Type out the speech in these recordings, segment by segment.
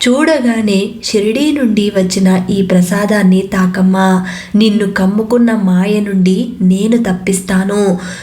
చూడగానే షిరిడీ నుండి వచ్చిన ఈ ప్రసాదాన్ని తాకమ్మా నిన్ను కమ్ముకున్న మాయ నుండి నేను తప్పిస్తాను.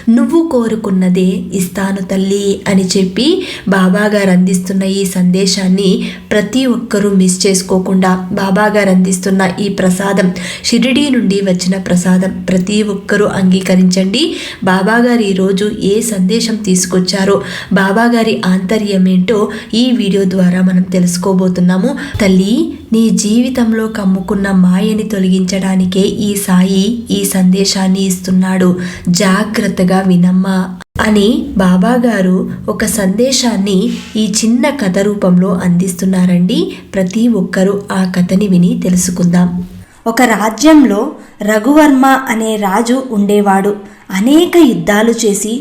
నువ్వు కోరుకున్నదే ఇస్తాను తల్లి అని చెప్పి బాబాగారు అందిస్తున్న ఈ సందేశాన్ని ప్రతి ఒక్కరూ మిస్ చేసుకోకుండా బాబాగారు అందిస్తున్న ఈ ప్రసాదం షిరిడీ నుండి వచ్చిన ప్రసాదం ప్రతి ఒక్కరూ అంగీకరించండి. బాబాగారు ఈరోజు ఏ సందేశం తీసుకొచ్చారో బాబాగారి ఆంతర్యం ఏంటో ఈ వీడియో ద్వారా మనం తెలుసుకోబోతున్నాం. చెప్తున్నాము తల్లి నీ జీవితంలో కమ్ముకున్న మాయని తొలగించడానికే ఈ సాయి ఈ సందేశాన్ని ఇస్తున్నాడు. జాగ్రత్తగా వినమ్మా అని బాబాగారు ఒక సందేశాన్ని ఈ చిన్న కథ రూపంలో అందిస్తున్నారండి. ప్రతి ఒక్కరూ ఆ కథని విని తెలుసుకుందాం. ఒక రాజ్యంలో రఘువర్మ అనే రాజు ఉండేవాడు. అనేక యుద్ధాలు చేసి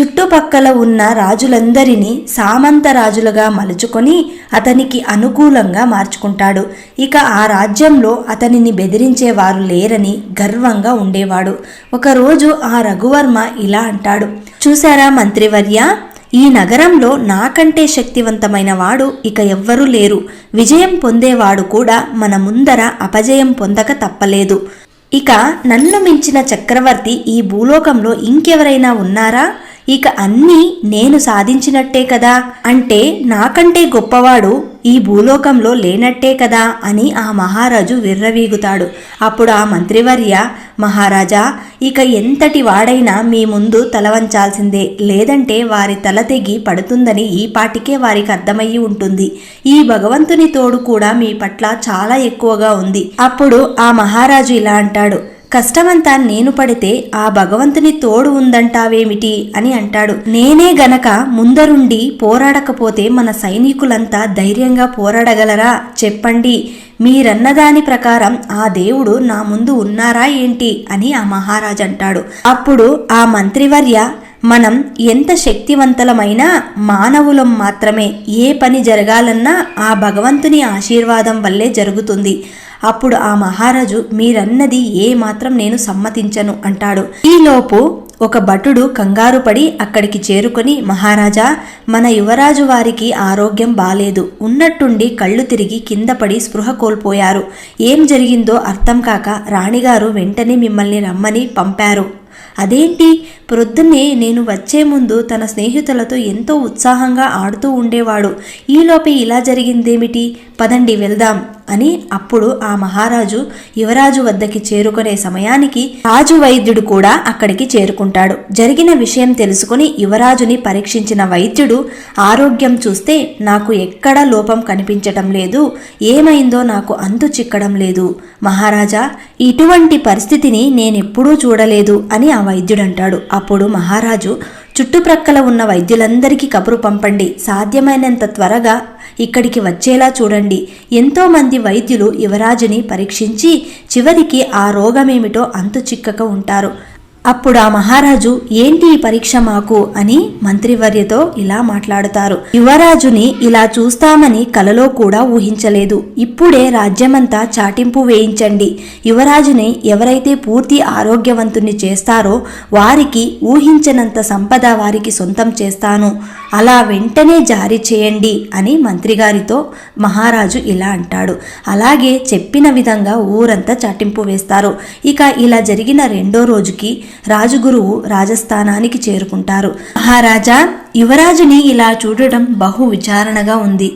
చుట్టుపక్కల ఉన్న రాజులందరినీ సామంత రాజులుగా మలుచుకొని అతనికి అనుకూలంగా మార్చుకుంటాడు. ఇక ఆ రాజ్యంలో అతనిని బెదిరించేవారు లేరని గర్వంగా ఉండేవాడు. ఒకరోజు ఆ రఘువర్మ ఇలా అంటాడు. చూశారా మంత్రివర్య? ఈ నగరంలో నాకంటే శక్తివంతమైన వాడు ఇక ఎవ్వరూ లేరు. విజయం పొందేవాడు కూడా మన ముందర అపజయం పొందక తప్పలేదు. ఇక నన్ను మించిన చక్రవర్తి ఈ భూలోకంలో ఇంకెవరైనా ఉన్నారా? ఇక అన్నీ నేను సాధించినట్టే కదా? అంటే నాకంటే గొప్పవాడు ఈ భూలోకంలో లేనట్టే కదా? అని ఆ మహారాజు విర్రవీగుతాడు. అప్పుడు ఆ మంత్రివర్య మహారాజా ఇక ఎంతటి వాడైనా మీ ముందు తలవంచాల్సిందే. లేదంటే వారి తల తెగి పడుతుందని ఈ పాటికే వారికి అర్థమయ్యి ఉంటుంది. ఈ భగవంతుని తోడు కూడా మీ పట్ల చాలా ఎక్కువగా ఉంది. అప్పుడు ఆ మహారాజు ఇలా అంటాడు. కష్టమంతా నేను పడితే ఆ భగవంతుని తోడు ఉందంటావేమిటి అని అంటాడు. నేనే గనక ముందరుండి పోరాడకపోతే మన సైనికులంతా ధైర్యంగా పోరాడగలరా? చెప్పండి. మీరన్నదాని ప్రకారం ఆ దేవుడు నా ముందు ఉన్నారా ఏంటి? అని ఆ మహారాజ్ అంటాడు. అప్పుడు ఆ మంత్రివర్య మనం ఎంత శక్తివంతులమైనా మానవులం మాత్రమే. ఏ పని జరగాలన్నా ఆ భగవంతుని ఆశీర్వాదం వల్లే జరుగుతుంది. అప్పుడు ఆ మహారాజు మీరన్నది ఏ మాత్రం నేను సమ్మతించను అంటాడు. ఈలోపు ఒక భటుడు కంగారు పడి అక్కడికి చేరుకొని మహారాజా మన యువరాజు వారికి ఆరోగ్యం బాలేదు. ఉన్నట్టుండి కళ్ళు తిరిగి కింద పడి స్పృహ కోల్పోయారు. ఏం జరిగిందో అర్థం కాక రాణిగారు వెంటనే మిమ్మల్ని రమ్మని పంపారు. అదేంటి? ప్రొద్దున్నే నేను వచ్చే ముందు తన స్నేహితులతో ఎంతో ఉత్సాహంగా ఆడుతూ ఉండేవాడు. ఈలోపే ఇలా జరిగిందేమిటి? పదండి వెళ్దాం అని అప్పుడు ఆ మహారాజు యువరాజు వద్దకి చేరుకునే సమయానికి రాజు వైద్యుడు కూడా అక్కడికి చేరుకుంటాడు. జరిగిన విషయం తెలుసుకుని యువరాజుని పరీక్షించిన వైద్యుడు ఆరోగ్యం చూస్తే నాకు ఎక్కడా లోపం కనిపించటం లేదు ఏమైందో నాకు అంతు చిక్కడం లేదు. మహారాజా ఇటువంటి పరిస్థితిని నేనెప్పుడూ చూడలేదు అని ఆ వైద్యుడంటాడు. అప్పుడు మహారాజు చుట్టుప్రక్కల ఉన్న వైద్యులందరికీ కబురు పంపండి. సాధ్యమైనంత త్వరగా ఇక్కడికి వచ్చేలా చూడండి. ఎంతోమంది వైద్యులు యువరాజుని పరీక్షించి చివరికి ఆ రోగమేమిటో అంతు చిక్కక ఉంటారు. అప్పుడు ఆ మహారాజు ఏంటి ఈ పరీక్ష మాకు? అని మంత్రివర్యతో ఇలా మాట్లాడుతారు. యువరాజుని ఇలా చూస్తామని కలలో కూడా ఊహించలేదు. ఇప్పుడే రాజ్యమంతా చాటింపు వేయించండి. యువరాజుని ఎవరైతే పూర్తి ఆరోగ్యవంతుని చేస్తారో వారికి ఊహించనంత సంపద వారికి సొంతం చేస్తాను. అలా వెంటనే జారీ చేయండి అని మంత్రిగారితో మహారాజు ఇలా అంటాడు. అలాగే చెప్పిన విధంగా ఊరంతా చాటింపు వేస్తారు. ఇక ఇలా జరిగిన రెండో రోజుకి రాజుగురువు రాజస్థానానికి చేరుకుంటారు. మహారాజా యువరాజుని ఇలా చూడటం బహు విచారణగా ఉంది.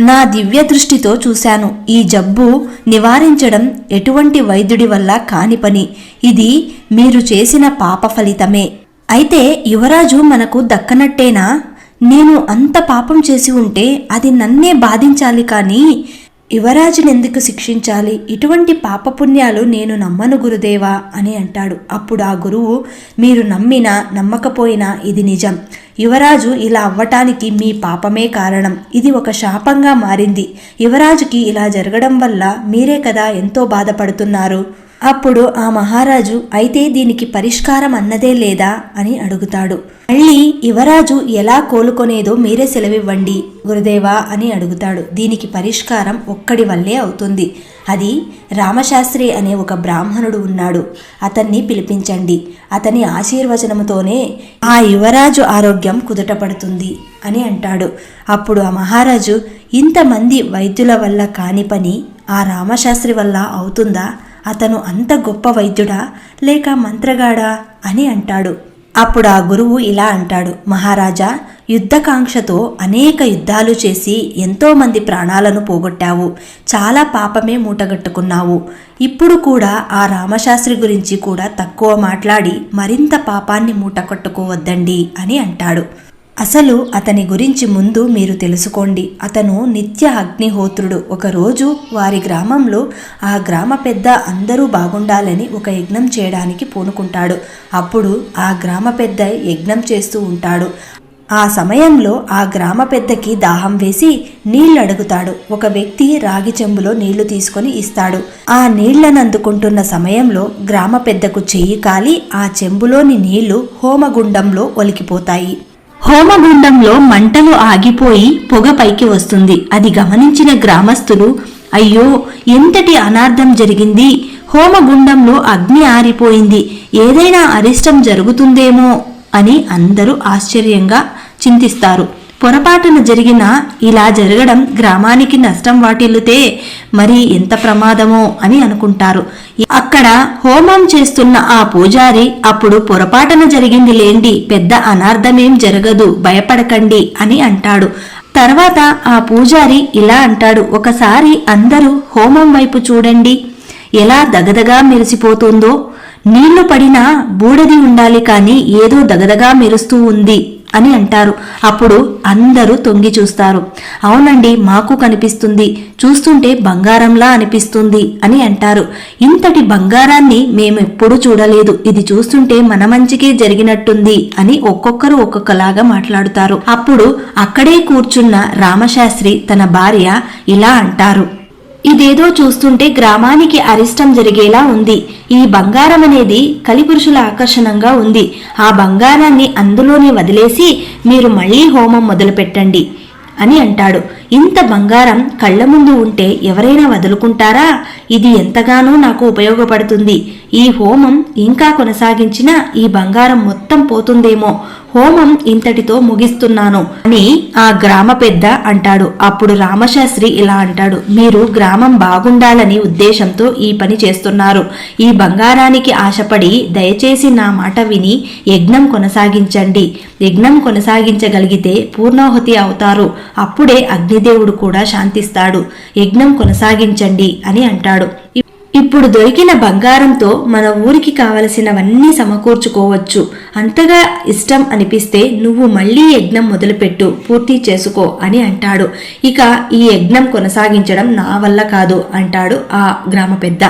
నా దివ్య దృష్టితో చూశాను. ఈ జబ్బు నివారించడం ఎటువంటి వైద్యుడి వల్ల కాని పని. ఇది మీరు చేసిన పాప ఫలితమే. అయితే యువరాజు మనకు దక్కనట్టేనా? నేను అంత పాపం చేసి ఉంటే అది నన్నే బాధించాలి కానీ యువరాజునెందుకు శిక్షించాలి? ఇటువంటి పాపపుణ్యాలు నేను నమ్మను గురుదేవా అని అంటాడు. అప్పుడు ఆ గురువు మీరు నమ్మినా నమ్మకపోయినా ఇది నిజం. యువరాజు ఇలా అవ్వటానికి మీ పాపమే కారణం. ఇది ఒక శాపంగా మారింది. యువరాజుకి ఇలా జరగడం వల్ల మీరే కదా ఎంతో బాధపడుతున్నారు. అప్పుడు ఆ మహారాజు అయితే దీనికి పరిష్కారం అన్నదే లేదా అని అడుగుతాడు. మళ్ళీ యువరాజు ఎలా కోలుకొనేదో మీరే సెలవివ్వండి గురుదేవా అని అడుగుతాడు. దీనికి పరిష్కారం ఒక్కడి వల్లే అవుతుంది. అది రామశాస్త్రి అనే ఒక బ్రాహ్మణుడు ఉన్నాడు. అతన్ని పిలిపించండి. అతని ఆశీర్వచనముతోనే ఆ యువరాజు ఆరోగ్యం కుదుటపడుతుంది అని అంటాడు. అప్పుడు ఆ మహారాజు ఇంతమంది వైద్యుల వల్ల కాని పని ఆ రామశాస్త్రి వల్ల అవుతుందా? అతను అంత గొప్ప వైద్యుడా లేక మంత్రగాడా అని అంటాడు. అప్పుడు ఆ గురువు ఇలా అంటాడు. మహారాజా యుద్ధకాంక్షతో అనేక యుద్ధాలు చేసి ఎంతోమంది ప్రాణాలను పోగొట్టావు. చాలా పాపమే మూటగట్టుకున్నావు. ఇప్పుడు కూడా ఆ రామశాస్త్రి గురించి కూడా తక్కువ మాట్లాడి మరింత పాపాన్ని మూటగట్టుకోవద్దండి అని అంటాడు. అసలు అతని గురించి ముందు మీరు తెలుసుకోండి. అతను నిత్య అగ్నిహోత్రుడు. ఒకరోజు వారి గ్రామంలో ఆ గ్రామ పెద్ద అందరూ బాగుండాలని ఒక యజ్ఞం చేయడానికి పూనుకుంటాడు. అప్పుడు ఆ గ్రామ పెద్ద యజ్ఞం చేస్తూ ఉంటాడు. ఆ సమయంలో ఆ గ్రామ పెద్దకి దాహం వేసి నీళ్ళు అడుగుతాడు. ఒక వ్యక్తి రాగి చెంబులో నీళ్ళు తీసుకొని ఇస్తాడు. ఆ నీళ్ళను అందుకుంటున్న సమయంలో గ్రామ పెద్దకు చెయ్యి కాలి ఆ చెంబులోని నీళ్ళు హోమగుండంలో ఒలికిపోతాయి. హోమగుండంలో మంటలు ఆగిపోయి పొగ పైకి వస్తుంది. అది గమనించిన గ్రామస్తులు అయ్యో ఎంతటి అనార్థం జరిగింది. హోమగుండంలో అగ్ని ఆరిపోయింది. ఏదైనా అరిష్టం జరుగుతుందేమో అని అందరూ ఆశ్చర్యంగా చింతిస్తారు. పొరపాటున జరిగిన ఇలా జరగడం గ్రామానికి నష్టం వాటిల్లుతే మరి ఎంత ప్రమాదమో అని అనుకుంటారు. అక్కడ హోమం చేస్తున్న ఆ పూజారి అప్పుడు పొరపాటున జరిగింది లేండి పెద్ద అనార్థమేం జరగదు భయపడకండి అని అంటాడు. తర్వాత ఆ పూజారి ఇలా అంటాడు ఒకసారి అందరూ హోమం వైపు చూడండి. ఎలా దగదగా మెరిసిపోతుందో. నీళ్ళు పడినా బూడిది ఉండాలి కానీ ఏదో దగదగా మెరుస్తూ ఉంది. అని అంటారు. అప్పుడు అందరూ తొంగి చూస్తారు. అవునండి మాకు కనిపిస్తుంది. చూస్తుంటే బంగారంలా అనిపిస్తుంది అని అంటారు. ఇంతటి బంగారాన్ని మేమెప్పుడూ చూడలేదు. ఇది చూస్తుంటే మన మంచికే జరిగినట్టుంది అని ఒక్కొక్కరు ఒక్కొక్కలాగా మాట్లాడుతారు. అప్పుడు అక్కడే కూర్చున్న రామశాస్త్రి తన భార్య ఇలా అంటారు. ఇదేదో చూస్తుంటే గ్రామానికి అరిష్టం జరిగేలా ఉంది. ఈ బంగారం అనేది కలిపురుషుల ఆకర్షణంగా ఉంది. ఆ బంగారాన్ని అందులోనే వదిలేసి మీరు మళ్ళీ హోమం మొదలుపెట్టండి అని అంటాడు. ఇంత బంగారం కళ్ళ ముందు ఉంటే ఎవరైనా వదులుకుంటారా? ఇది ఎంతగానో నాకు ఉపయోగపడుతుంది. ఈ హోమం ఇంకా కొనసాగించినా ఈ బంగారం మొత్తం పోతుందేమో. హోమం ఇంతటితో ముగిస్తున్నాను. అని ఆ గ్రామ పెద్ద అంటాడు. అప్పుడు రామశాస్త్రి ఇలా అంటాడు. మీరు గ్రామం బాగుండాలని ఉద్దేశంతో ఈ పని చేస్తున్నారు. ఈ బంగారానికి ఆశపడి దయచేసి నా మాట విని యజ్ఞం కొనసాగించండి. యజ్ఞం కొనసాగించగలిగితే పూర్ణాహుతి అవుతారు. అప్పుడే అగ్నిదేవుడు కూడా శాంతిస్తాడు. యజ్ఞం కొనసాగించండి అని అంటాడు. ఇప్పుడు దొరికిన బంగారంతో మన ఊరికి కావలసినవన్నీ సమకూర్చుకోవచ్చు. అంతగా ఇష్టం అనిపిస్తే నువ్వు మళ్ళీ యజ్ఞం మొదలుపెట్టు పూర్తి చేసుకో అని అంటాడు. ఇక ఈ యజ్ఞం కొనసాగించడం నా వల్ల కాదు అంటాడు ఆ గ్రామ పెద్ద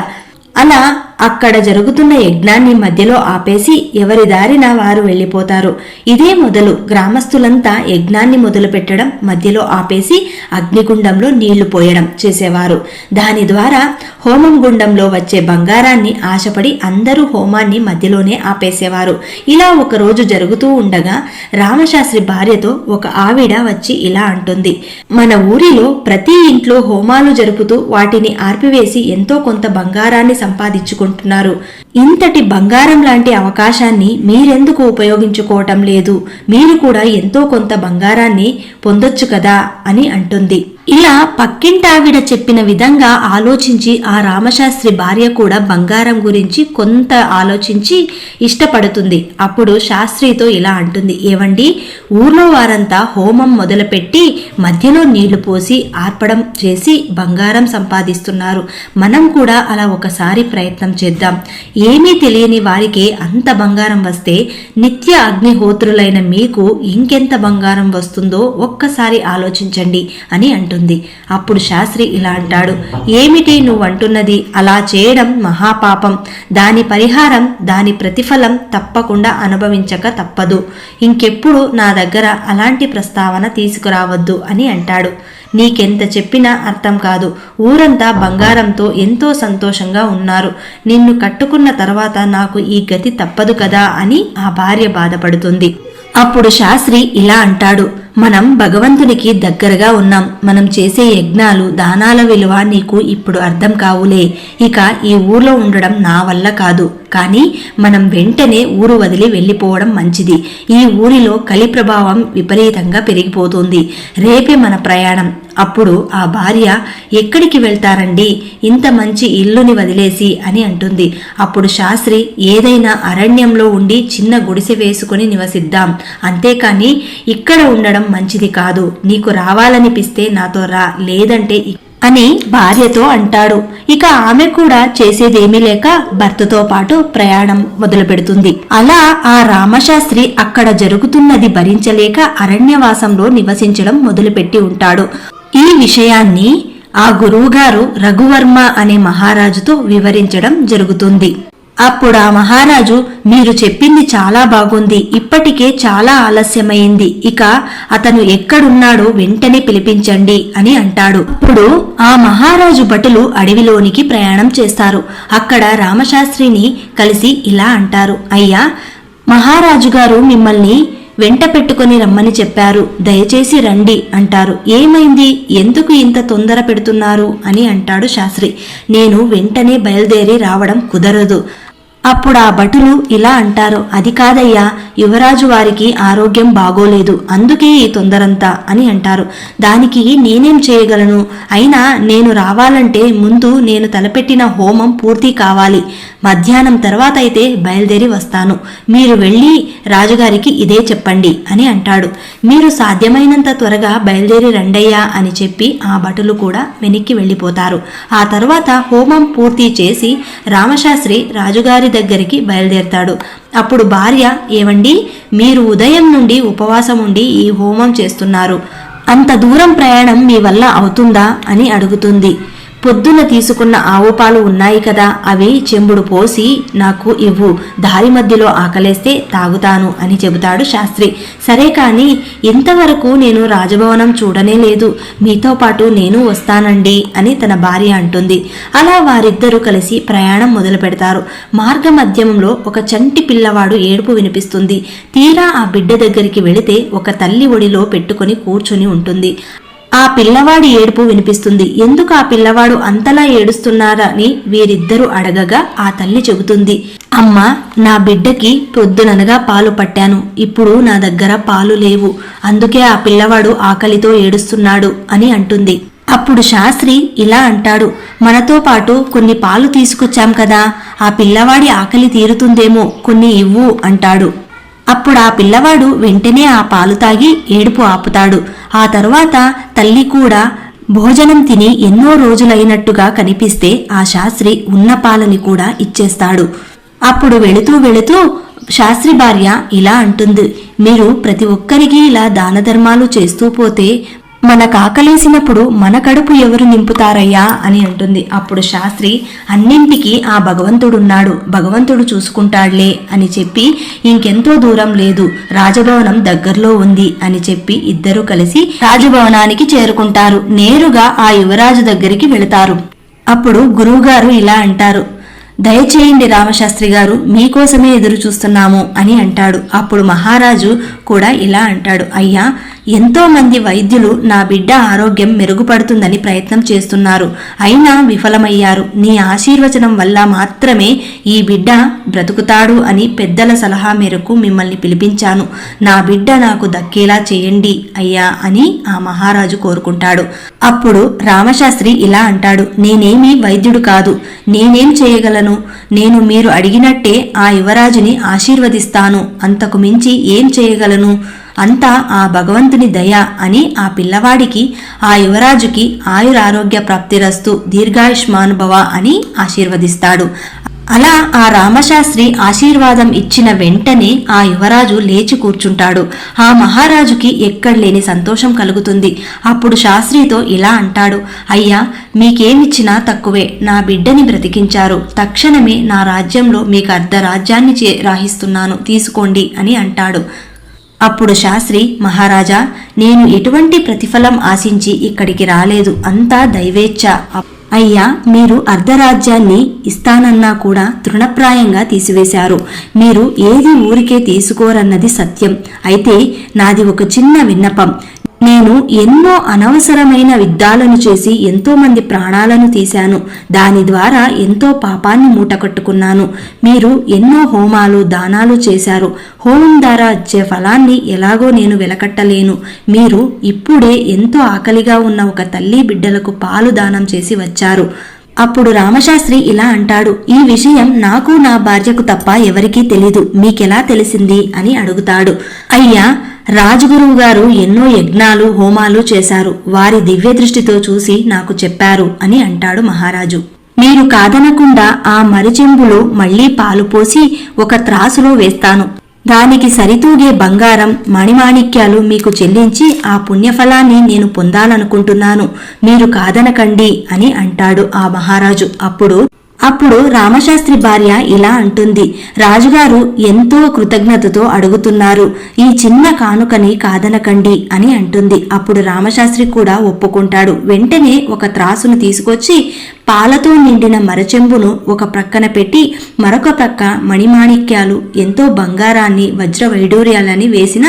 అలా అక్కడ జరుగుతున్న యజ్ఞాన్ని మధ్యలో ఆపేసి ఎవరి దారిన వారు వెళ్ళిపోతారు. ఇదే మొదలు. గ్రామస్తులంతా యజ్ఞాన్ని మొదలుపెట్టడం మధ్యలో ఆపేసి అగ్నిగుండంలో నీళ్ళు పోయడం చేసేవారు. దాని ద్వారా హోమం గుండంలో వచ్చే బంగారాన్ని ఆశపడి అందరూ హోమాన్ని మధ్యలోనే ఆపేసేవారు. ఇలా ఒక రోజు జరుగుతూ ఉండగా రామశాస్త్రి భార్యతో ఒక ఆవిడ వచ్చి ఇలా అంటుంది. మన ఊరిలో ప్రతి ఇంట్లో హోమాలు జరుపుతూ వాటిని ఆర్పివేసి ఎంతో కొంత బంగారాన్ని సంపాదించుకుంటారు చేసుకుంటున్నారు ఇంతటి బంగారం లాంటి అవకాశాన్ని మీరెందుకు ఉపయోగించుకోవటం లేదు? మీరు కూడా ఎంతో కొంత బంగారాన్ని పొందొచ్చు కదా? అని అంటుంది. ఇలా పక్కింటావిడ చెప్పిన విధంగా ఆలోచించి ఆ రామశాస్త్రి భార్య కూడా బంగారం గురించి కొంత ఆలోచించి ఇష్టపడుతుంది. అప్పుడు శాస్త్రితో ఇలా అంటుంది. ఏవండి? ఊర్లో వారంతా హోమం మొదలుపెట్టి మధ్యలో నీళ్ళు పోసి ఆర్పడం చేసి బంగారం సంపాదిస్తున్నారు. మనం కూడా అలా ఒకసారి ప్రయత్నం చేద్దాం. ఏమీ తెలియని వారికి అంత బంగారం వస్తే నిత్య అగ్నిహోత్రులైన మీకు ఇంకెంత బంగారం వస్తుందో ఒక్కసారి ఆలోచించండి అని అంటుంది. అంటుంది అప్పుడు శాస్త్రి ఇలా అంటాడు ఏమిటి నువ్వు అంటున్నది అలా చేయడం మహాపాపం. దాని పరిహారం దాని ప్రతిఫలం తప్పకుండా అనుభవించక తప్పదు. ఇంకెప్పుడు నా దగ్గర అలాంటి ప్రస్తావన తీసుకురావద్దు అని అంటాడు. నీకెంత చెప్పినా అర్థం కాదు. ఊరంతా బంగారంతో ఎంతో సంతోషంగా ఉన్నారు. నిన్ను కట్టుకున్న తర్వాత నాకు ఈ గతి తప్పదు కదా అని ఆ భార్య బాధపడుతుంది. అప్పుడు శాస్త్రి ఇలా అంటాడు మనం భగవంతునికి దగ్గరగా ఉన్నాం. మనం చేసే యజ్ఞాలు దానాల విలువ నీకు ఇప్పుడు అర్థం కావులే. ఇక ఈ ఊర్లో ఉండడం నా వల్ల కాదు. కానీ మనం వెంటనే ఊరు వదిలి వెళ్ళిపోవడం మంచిది. ఈ ఊరిలో కలి ప్రభావం విపరీతంగా పెరిగిపోతుంది. రేపే మన ప్రయాణం. అప్పుడు ఆ భార్య ఎక్కడికి వెళ్తారండి? ఇంత మంచి ఇల్లుని వదిలేసి అని అంటుంది. అప్పుడు శాస్త్రి ఏదైనా అరణ్యంలో ఉండి చిన్న గుడిసె వేసుకుని నివసిద్దాం. అంతేకాని ఇక్కడ ఉండడం మంచిది కాదు. నీకు రావాలనిపిస్తే నాతో రా. లేదంటే అని భార్యతో అంటాడు. ఇక ఆమె కూడా చేసేదేమీ లేక భర్తతో పాటు ప్రయాణం మొదలు పెడుతుంది అలా ఆ రామశాస్త్రి అక్కడ జరుగుతున్నది భరించలేక అరణ్యవాసంలో నివసించడం మొదలుపెట్టి ఉంటాడు. ఈ విషయాన్ని ఆ గురువుగారు రఘువర్మ అనే మహారాజుతో వివరించడం జరుగుతుంది. అప్పుడు ఆ మహారాజు మీరు చెప్పింది చాలా బాగుంది. ఇప్పటికే చాలా ఆలస్యమైంది. ఇక అతను ఎక్కడున్నాడో వెంటనే పిలిపించండి అని అంటాడు. ఇప్పుడు ఆ మహారాజు భటులు అడవిలోనికి ప్రయాణం చేస్తారు. అక్కడ రామశాస్త్రిని కలిసి ఇలా అంటారు. అయ్యా మహారాజు గారు మిమ్మల్ని వెంట పెట్టుకొని రమ్మని చెప్పారు. దయచేసి రండి అంటారు. ఏమైంది? ఎందుకు ఇంత తొందర పెడుతున్నారు? అని అంటాడు శాస్త్రి. నేను వెంటనే బయలుదేరి రావడం కుదరదు. అప్పుడు ఆ భటులు ఇలా అంటారు అది కాదయ్యా యువరాజు వారికి ఆరోగ్యం బాగోలేదు అందుకే ఈ తొందరంతా అని అంటారు. దానికి నేనేం చేయగలను? అయినా నేను రావాలంటే ముందు నేను తలపెట్టిన హోమం పూర్తి కావాలి. మధ్యాహ్నం తర్వాత అయితే బయలుదేరి వస్తాను. మీరు వెళ్ళి రాజుగారికి ఇదే చెప్పండి అని అంటాడు. మీరు సాధ్యమైనంత త్వరగా బయలుదేరి రండయ్యా అని చెప్పి ఆ భటులు కూడా వెనక్కి వెళ్ళిపోతారు. ఆ తర్వాత హోమం పూర్తి చేసి రామశాస్త్రి రాజుగారి దగ్గరికి బయలుదేరతాడు. అప్పుడు భార్య ఏవండి మీరు ఉదయం నుండి ఉపవాసం ఉండి ఈ హోమం చేస్తున్నారు. అంత దూరం ప్రయాణం మీ వల్ల అవుతుందా? అని అడుగుతుంది. పొద్దున తీసుకున్న ఆవు పాలు ఉన్నాయి కదా అవి చెంబుడు పోసి నాకు ఇవ్వు. దారి మధ్యలో ఆకలేస్తే తాగుతాను అని చెబుతాడు శాస్త్రి. సరే కానీ ఇంతవరకు నేను రాజభవనం చూడనే లేదు. మీతో పాటు నేను వస్తానండి అని తన భార్య అంటుంది. అలా వారిద్దరూ కలిసి ప్రయాణం మొదలు పెడతారు మార్గ మధ్యంలో ఒక చంటి పిల్లవాడు ఏడుపు వినిపిస్తుంది. తీరా ఆ బిడ్డ దగ్గరికి వెళితే ఒక తల్లి ఒడిలో పెట్టుకొని కూర్చుని ఉంటుంది. ఆ పిల్లవాడి ఏడుపు వినిపిస్తుంది. ఎందుకు ఆ పిల్లవాడు అంతలా ఏడుస్తున్నారని వీరిద్దరూ అడగగా ఆ తల్లి చెబుతుంది. అమ్మ నా బిడ్డకి పొద్దుననగా పాలు పట్టాను. ఇప్పుడు నా దగ్గర పాలు లేవు. అందుకే ఆ పిల్లవాడు ఆకలితో ఏడుస్తున్నాడు అని అంటుంది. అప్పుడు శాస్త్రి ఇలా అంటాడు. మనతో పాటు కొన్ని పాలు తీసుకొచ్చాం కదా. ఆ పిల్లవాడి ఆకలి తీరుతుందేమో కొన్ని ఇవ్వు అంటాడు. అప్పుడు ఆ పిల్లవాడు వెంటనే ఆ పాలు తాగి ఏడుపు ఆపుతాడు. ఆ తరువాత తల్లి కూడా భోజనం తిని ఎన్నో రోజులైనట్టుగా కనిపిస్తే ఆ శాస్త్రి ఉన్న పాలని కూడా ఇచ్చేస్తాడు. అప్పుడు వెళుతూ వెళుతూ శాస్త్రి భార్య ఇలా అంటుంది. మీరు ప్రతి ఒక్కరికి ఇలా దాన ధర్మాలు చేస్తూ పోతే మన కాకలేసినప్పుడు మన కడుపు ఎవరు నింపుతారయ్యా అని అంటుంది. అప్పుడు శాస్త్రి అన్నింటికీ ఆ భగవంతుడున్నాడు భగవంతుడు చూసుకుంటాడులే అని చెప్పి ఇంకెంతో దూరం లేదు రాజభవనం దగ్గరలో ఉంది అని చెప్పి ఇద్దరూ కలిసి రాజభవనానికి చేరుకుంటారు. నేరుగా ఆ యువరాజు దగ్గరికి వెళతారు. అప్పుడు గురువుగారు ఇలా అంటారు దయచేయండి రామశాస్త్రి గారు మీకోసమే ఎదురు చూస్తున్నాము అని అంటాడు. అప్పుడు మహారాజు కూడా ఇలా అంటాడు అయ్యా ఎంతోమంది వైద్యులు నా బిడ్డ ఆరోగ్యం మెరుగుపడుతుందని ప్రయత్నం చేస్తున్నారు. అయినా విఫలమయ్యారు. నీ ఆశీర్వచనం వల్ల మాత్రమే ఈ బిడ్డ బ్రతుకుతాడు అని పెద్దల సలహా మేరకు మిమ్మల్ని పిలిపించాను. నా బిడ్డ నాకు దక్కేలా చేయండి అయ్యా అని ఆ మహారాజు కోరుకుంటాడు. అప్పుడు రామశాస్త్రి ఇలా అంటాడు. నేనేమీ వైద్యుడు కాదు. నేనేం చేయగలను? నేను మీరు అడిగినట్టే ఆ యువరాజుని ఆశీర్వదిస్తాను. అంతకు మించి ఏం చేయగలను? అంతా ఆ భగవంతుని దయ అని ఆ పిల్లవాడికి ఆ యువరాజుకి ఆయురారోగ్య ప్రాప్తిరస్తు దీర్ఘాయుష్మానుభవ అని ఆశీర్వదిస్తాడు. అలా ఆ రామశాస్త్రి ఆశీర్వాదం ఇచ్చిన వెంటనే ఆ యువరాజు లేచి కూర్చుంటాడు. ఆ మహారాజుకి ఎక్కడలేని సంతోషం కలుగుతుంది. అప్పుడు శాస్త్రితో ఇలా అంటాడు అయ్యా మీకేమిచ్చినా తక్కువే. నా బిడ్డని బ్రతికించారు. తక్షణమే నా రాజ్యంలో మీకు అర్ధ రాజ్యాన్ని చే రాహిస్తున్నాను. తీసుకోండి అని అంటాడు. అప్పుడు శాస్త్రి మహారాజా నేను ఎటువంటి ప్రతిఫలం ఆశించి ఇక్కడికి రాలేదు. అంతా దైవేచ్ఛ. అయ్యా మీరు అర్ధరాజ్యాన్ని ఇస్తానన్నా కూడా తృణప్రాయంగా తీసివేశారు. మీరు ఏది ఊరికే తీసుకోరన్నది సత్యం. అయితే నాది ఒక చిన్న విన్నపం. నేను ఎన్నో అనవసరమైన యుద్ధాలను చేసి ఎంతో మంది ప్రాణాలను తీశాను. దాని ద్వారా ఎంతో పాపాన్ని మూటకట్టుకున్నాను మీరు ఎన్నో హోమాలు దానాలు చేశారు. హోమం ద్వారా వచ్చే ఫలాన్ని ఎలాగో నేను వెలకట్టలేను. మీరు ఇప్పుడే ఎంతో ఆకలిగా ఉన్న ఒక తల్లి బిడ్డలకు పాలు దానం చేసి వచ్చారు. అప్పుడు రామశాస్త్రి ఇలా అంటాడు ఈ విషయం నాకు నా భార్యకు తప్ప ఎవరికీ తెలీదు. మీకెలా తెలిసింది? అని అడుగుతాడు. అయ్యా రాజగురువు గారు ఎన్నో యజ్ఞాలు హోమాలు చేశారు. వారి దివ్య దృష్టితో చూసి నాకు చెప్పారు అని అంటాడు మహారాజు. మీరు కాదనకుండా ఆ మరిచెంబులో మళ్ళీ పాలు పోసి ఒక త్రాసులో వేస్తాను. దానికి సరితూగే బంగారం మణిమాణిక్యాలు మీకు చెల్లించి ఆ పుణ్యఫలాన్ని నేను పొందాలనుకుంటున్నాను. మీరు కాదనకండి అని అంటాడు ఆ మహారాజు. అప్పుడు అప్పుడు రామశాస్త్రి భార్య ఇలా అంటుంది. రాజుగారు ఎంతో కృతజ్ఞతతో అడుగుతున్నారు. ఈ చిన్న కానుకని కాదనకండి అని అంటుంది. అప్పుడు రామశాస్త్రి కూడా ఒప్పుకుంటాడు. వెంటనే ఒక త్రాసును తీసుకొచ్చి పాలతో నిండిన మరచెంబును ఒక ప్రక్కన పెట్టి మరొక ప్రక్క మణిమాణిక్యాలు ఎంతో బంగారాన్ని వజ్ర వైడూర్యాలని వేసిన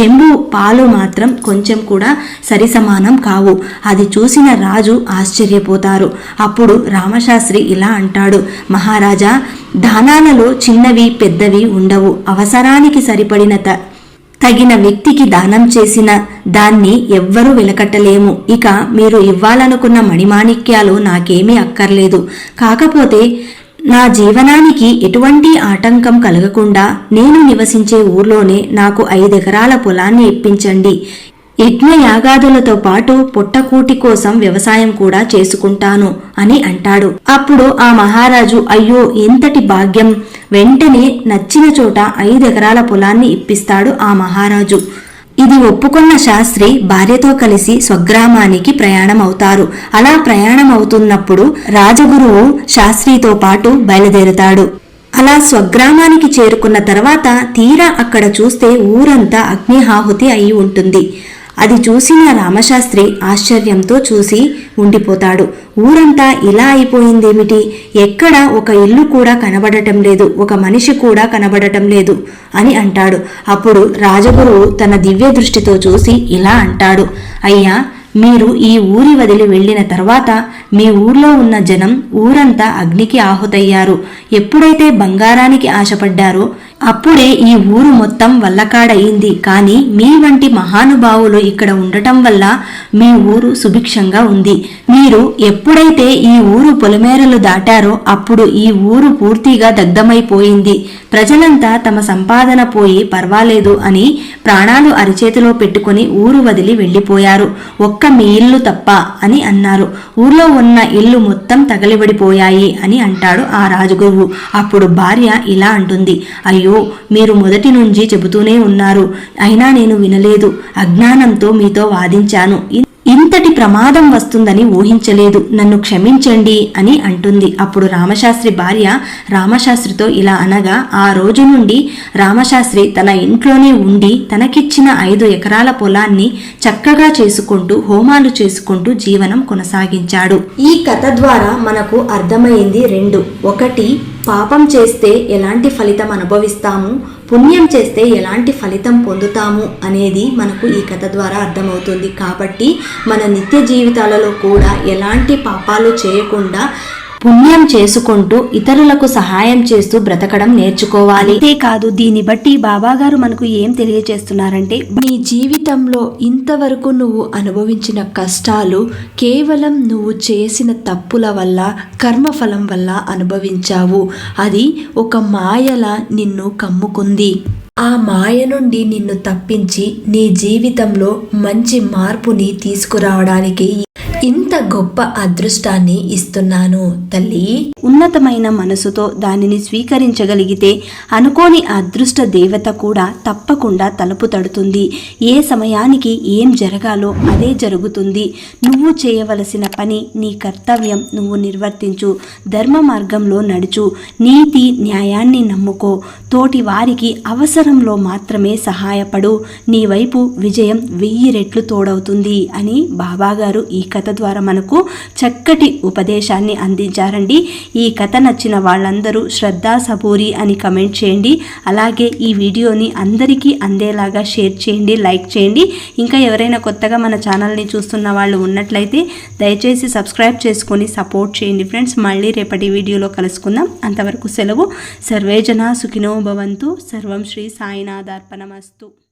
చెంబు పాలు మాత్రం కొంచెం కూడా సరిసమానం కావు. అది చూసిన రాజు ఆశ్చర్యపోతారు. అప్పుడు రామశాస్త్రి ఇలా అంటాడు మహారాజా దానాలలో చిన్నవి పెద్దవి ఉండవు. అవసరానికి సరిపడిన త తగిన వ్యక్తికి దానం చేసిన దాన్ని ఎవ్వరూ వెలకట్టలేము. ఇక మీరు ఇవ్వాలనుకున్న మణిమాణిక్యాలు నాకేమీ అక్కర్లేదు. కాకపోతే నా జీవనానికి ఎటువంటి ఆటంకం కలగకుండా నేను నివసించే ఊర్లోనే నాకు ఐదెకరాల పొలాన్ని ఇప్పించండి. యజ్ఞయాగాదులతో పాటు పుట్టకూటి కోసం వ్యవసాయం కూడా చేసుకుంటాను అని అంటాడు. అప్పుడు ఆ మహారాజు అయ్యో ఎంతటి భాగ్యం! వెంటనే నచ్చిన చోట ఐదెకరాల పొలాన్ని ఇప్పిస్తాడు ఆ మహారాజు. ఇది ఒప్పుకున్న శాస్త్రి భార్యతో కలిసి స్వగ్రామానికి ప్రయాణం అవుతారు అలా ప్రయాణం అవుతున్నప్పుడు రాజగురువు శాస్త్రితో పాటు బయలుదేరుతాడు. అలా స్వగ్రామానికి చేరుకున్న తర్వాత తీరా అక్కడ చూస్తే ఊరంతా అగ్నిహాహుతి అయి ఉంటుంది. అది చూసిన రామశాస్త్రి ఆశ్చర్యంతో చూసి ఉండిపోతాడు. ఊరంతా ఇలా అయిపోయిందేమిటి? ఎక్కడ ఒక ఇల్లు కూడా కనబడటం లేదు ఒక మనిషి కూడా కనబడటం లేదు అని అంటాడు. అప్పుడు రాజగురువు తన దివ్య దృష్టితో చూసి ఇలా అంటాడు. అయ్యా మీరు ఈ ఊరి వదిలి వెళ్ళిన తర్వాత మీ ఊర్లో ఉన్న జనం ఊరంతా అగ్నికి ఆహుతయ్యారు. ఎప్పుడైతే బంగారానికి ఆశపడ్డారో అప్పుడే ఈ ఊరు మొత్తం వల్లకాడయింది. కానీ మీ వంటి మహానుభావులు ఇక్కడ ఉండటం వల్ల మీ ఊరు సుభిక్షంగా ఉంది. మీరు ఎప్పుడైతే ఈ ఊరు పొలిమేరలు దాటారో అప్పుడు ఈ ఊరు పూర్తిగా దగ్ధమైపోయింది. ప్రజలంతా తమ సంపాదన పోయి పర్వాలేదు అని ప్రాణాలు అరిచేతిలో పెట్టుకుని ఊరు వదిలి వెళ్ళిపోయారు. ఒక్క మీ ఇల్లు తప్ప అని అన్నారు. ఊర్లో ఉన్న ఇల్లు మొత్తం తగలిబడిపోయాయి అని అంటాడు ఆ రాజగురువు. అప్పుడు భార్య ఇలా అంటుంది. అయ్యో మీరు మొదటి నుంచి చెబుతూనే ఉన్నారు. అయినా నేను వినలేదు. అజ్ఞానంతో మీతో వాదించాను. ఇంతటి ప్రమాదం వస్తుందని ఊహించలేదు. నన్ను క్షమించండి అని అంటుంది. అప్పుడు రామశాస్త్రి భార్య రామశాస్త్రితో ఇలా అనగా ఆ రోజు నుండి రామశాస్త్రి తన ఇంట్లోనే ఉండి తనకిచ్చిన ఐదు ఎకరాల పొలాన్ని చక్కగా చేసుకుంటూ హోమాలు చేసుకుంటూ జీవనం కొనసాగించాడు. ఈ కథ ద్వారా మనకు అర్థమైంది రెండు. ఒకటి పాపం చేస్తే ఎలాంటి ఫలితం అనుభవిస్తాము? పుణ్యం చేస్తే ఎలాంటి ఫలితం పొందుతాము? అనేది మనకు ఈ కథ ద్వారా అర్థమవుతుంది. కాబట్టి మన నిత్య జీవితాలలో కూడా ఎలాంటి పాపాలు చేయకుండా పుణ్యం చేసుకుంటూ ఇతరులకు సహాయం చేస్తూ బ్రతకడం నేర్చుకోవాలి. అంతేకాదు దీన్ని బట్టి బాబాగారు మనకు ఏం తెలియజేస్తున్నారంటే నీ జీవితంలో ఇంతవరకు నువ్వు అనుభవించిన కష్టాలు కేవలం నువ్వు చేసిన తప్పుల వల్ల కర్మఫలం వల్ల అనుభవించావు. అది ఒక మాయల నిన్ను కమ్ముకుంది. ఆ మాయ నుండి నిన్ను తప్పించి నీ జీవితంలో మంచి మార్పుని తీసుకురావడానికి ఇంత గొప్ప అదృష్టాన్ని ఇస్తున్నాను తల్లి. ఉన్నతమైన మనసుతో దానిని స్వీకరించగలిగితే అనుకోని అదృష్ట దేవత కూడా తప్పకుండా తలుపు తడుతుంది. ఏ సమయానికి ఏం జరగాలో అదే జరుగుతుంది. నువ్వు చేయవలసిన పని నీ కర్తవ్యం నువ్వు నిర్వర్తించు. ధర్మ మార్గంలో నడుచు. నీతి న్యాయాన్ని నమ్ముకో. తోటి వారికి అవసరంలో మాత్రమే సహాయపడు. నీ వైపు విజయం వెయ్యి రెట్లు తోడవుతుంది అని బాబాగారు ఈ కథ కథ ద్వారా మనకు చక్కటి ఉపదేశాన్ని అందించారండి. ఈ కథ నచ్చిన వాళ్ళందరూ శ్రద్ధా సబూరి అని కమెంట్ చేయండి. అలాగే ఈ వీడియోని అందరికీ అందేలాగా షేర్ చేయండి లైక్ చేయండి. ఇంకా ఎవరైనా కొత్తగా మన ఛానల్ని చూస్తున్న వాళ్ళు ఉన్నట్లయితే దయచేసి సబ్స్క్రైబ్ చేసుకొని సపోర్ట్ చేయండి ఫ్రెండ్స్. మళ్ళీ రేపటి వీడియోలో కలుసుకుందాం. అంతవరకు సెలవు. సర్వేజన సుఖినో భవంతు. సర్వం శ్రీ సాయినాథార్పణమస్తు.